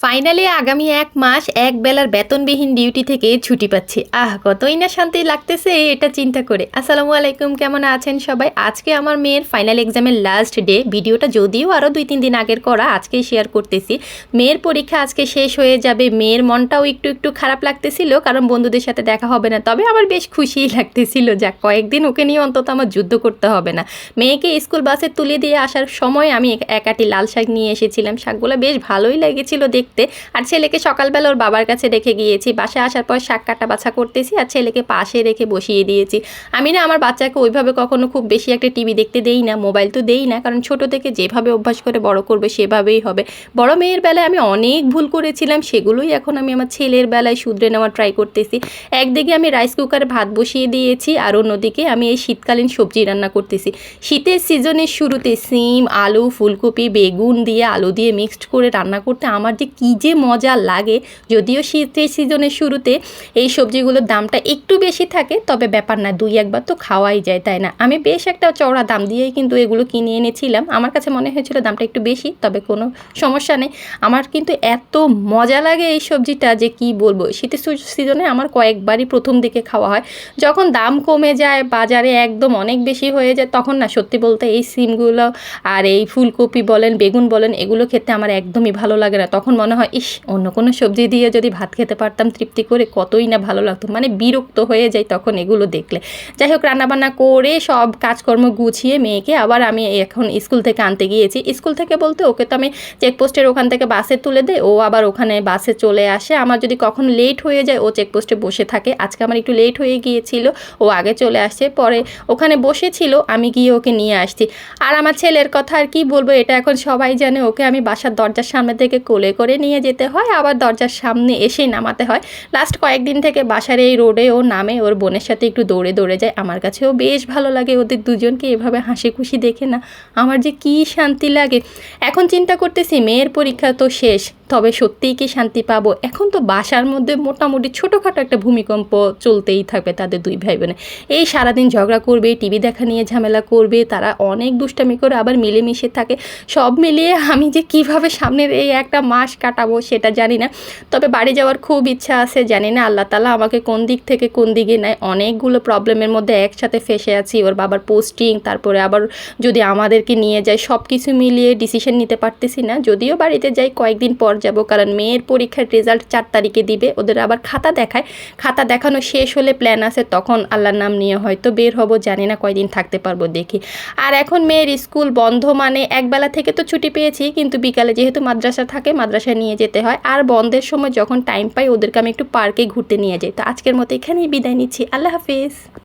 Finally আগামী এক মাস এক বেলার বেতনবিহীন ডিউটি থেকে ছুটি পাচ্ছি। আহ, কতই না শান্তি লাগতেছে, এটা চিন্তা করে। আসসালামু আলাইকুম, কেমন আছেন সবাই? আজকে আমার মেয়ের ফাইনাল এক্সামের লাস্ট ডে ভিডিওটা যদিও আরও দুই তিন দিন আগের করা, আজকেই শেয়ার করতেছি। মেয়ের পরীক্ষা আজকে শেষ হয়ে যাবে। মেয়ের মনটাও একটু একটু খারাপ লাগতেছিল, কারণ বন্ধুদের সাথে দেখা হবে না। তবে আমার বেশ খুশিই লাগতেছিল যা কয়েকদিন ওকে নিয়ে অন্তত আমার যুদ্ধ করতে হবে না। মেয়েকে স্কুল বাসে তুলে দিয়ে আসার সময় আমি এক- একাটি লাল শাক নিয়ে এসেছিলাম। শাকগুলো বেশ ভালোই লেগেছিল দেখতে। আর ছেলেকে সকালবেলা ওর বাবার কাছে রেখে গিয়েছি। বাসায় আসার পর শাক কাটা বাছা করতেছি আর ছেলেকে পাশে রেখে বসিয়ে দিয়েছি। আমি না আমার বাচ্চাকে ওইভাবে কখনো খুব বেশি একটা টিভি দেখতে দেই না, মোবাইল তো দেই না, কারণ ছোট থেকে যেভাবে অভ্যাস করে বড় করবে সেভাবেই হবে। বড় মেয়ের বেলায় আমি অনেক ভুল করেছিলাম, সেগুলোই এখন আমি আমার ছেলের বেলায় শুধরে নেওয়ার ট্রাই করতেছি। একদিকে আমি রাইস কুকারে ভাত বসিয়ে দিয়েছি, আর অন্যদিকে আমি এই শীতকালীন সবজি রান্না করতেছি। শীতের সিজনের শুরুতে সিম, আলু, ফুলকপি, বেগুন দিয়ে আলু দিয়ে মিক্সড করে রান্না করতে আমার যে কী যে মজা লাগে। যদিও শীতের সিজনের শুরুতে এই সবজিগুলোর দামটা একটু বেশি থাকে, তবে ব্যাপার না, দুই একবার তো খাওয়াই যায়, তাই না? আমি বেশ একটা চওড়া দাম দিয়েই কিন্তু এগুলো কিনে এনেছিলাম। আমার কাছে মনে হয়েছিল দামটা একটু বেশি, তবে কোনো সমস্যা নেই। আমার কিন্তু এত মজা লাগে এই সবজিটা যে কি বলব, শীতের সিজনে আমার কয়েকবারই প্রথম দিকে খাওয়া হয়। যখন দাম কমে যায়, বাজারে একদম অনেক বেশি হয়ে যায়, তখন না সত্যি বলতে এই সিমগুলো আর এই ফুলকপি বলেন, বেগুন বলেন, এগুলো খেতে আমার একদমই ভালো লাগে না। তখন মনে হয়, ইস, অন্য কোনো সবজি দিয়ে যদি ভাত খেতে পারতাম, তৃপ্তি করে কতই না ভালো লাগতো। মানে বিরক্ত হয়ে যায় তখন এগুলো দেখলে। যাই হোক, রান্নাবান্না করে সব কাজকর্ম গুছিয়ে মেয়েকে আবার আমি এখন স্কুল থেকে আনতে গিয়েছি। স্কুল থেকে বলতে ওকে তো আমি চেকপোস্টের ওখান থেকে বাসে তুলে দেয় ও আবার ওখানে বাসে চলে আসে। আমার যদি কখন লেট হয়ে যায়, ও চেকপোস্টে বসে থাকে। আজকে আমার একটু লেট হয়ে গিয়েছিল, ও আগে চলে আসছে পরে ওখানে বসেছিল, আমি গিয়ে ওকে নিয়ে আসছি। আর আমার ছেলের কথা আর কি বলব, এটা এখন সবাই জানে, ওকে আমি বাসার দরজার সামনে থেকে কোলে করে নিয়ে যেতে হয়, আবার দরজার সামনে এসেই নামাতে হয়। লাস্ট কয়েকদিন থেকে বাসার এই রোডে ও নামে, ওর বোনের সাথে একটু দৌড়ে দৌড়ে যায়। আমার কাছেও বেশ ভালো লাগে ওদের দুজনকে এভাবে হাসি খুশি দেখে না। আমার যে কী শান্তি লাগে। এখন চিন্তা করতেছি, মেয়ের পরীক্ষা তো শেষ। তবে সত্যিই কি শান্তি পাবো? এখন তো বাসার মধ্যে মোটামুটি ছোটোখাটো একটা ভূমিকম্প চলতেই থাকবে তাদের দুই ভাই বোনে এই সারাদিন ঝগড়া করবে, টিভি দেখা নিয়ে ঝামেলা করবে, তারা অনেক দুষ্টামি করে আবার মিলেমিশে থাকে। সব মিলিয়ে আমি যে কীভাবে সামনের এই একটা মাস কাটাবো সেটা জানি না। তবে বাড়ি যাওয়ার খুব ইচ্ছা আছে, জানি না আল্লাহ তালা আমাকে কোন দিক থেকে কোন দিকে নেয়। অনেকগুলো প্রবলেমের মধ্যে একসাথে ফেসে আছি, ওর বাবার পোস্টিং তারপরে আবার যদি আমাদেরকে নিয়ে যায় সব কিছু মিলিয়ে ডিসিশন নিতে পারতেছি না। যদিও বাড়িতে যাই, কয়েকদিন পর যাব কারণ মেয়ের পরীক্ষার রেজাল্ট চার তারিখে দিবে। ওদের আবার খাতা দেখায়। খাতা দেখানো শেষ হলে প্ল্যান আছে, তখন আল্লাহর নাম নিয়ে হয়তো বের হব, জানি না কয়দিন থাকতে পারব দেখি। আর এখন মেয়ের স্কুল বন্ধ মানে একবেলা থেকে তো ছুটি পেয়েছি, কিন্তু বিকালে যেহেতু মাদ্রাসা থাকে মাদ্রাসায় নিয়ে যেতে হয়। আর বন্ধের সময় যখন টাইম পাই, ওদেরকে আমি একটু পার্কে ঘুরতে নিয়ে যাই। তো আজকের মতো এখানেই বিদায় নিচ্ছি। আল্লাহ হাফিজ।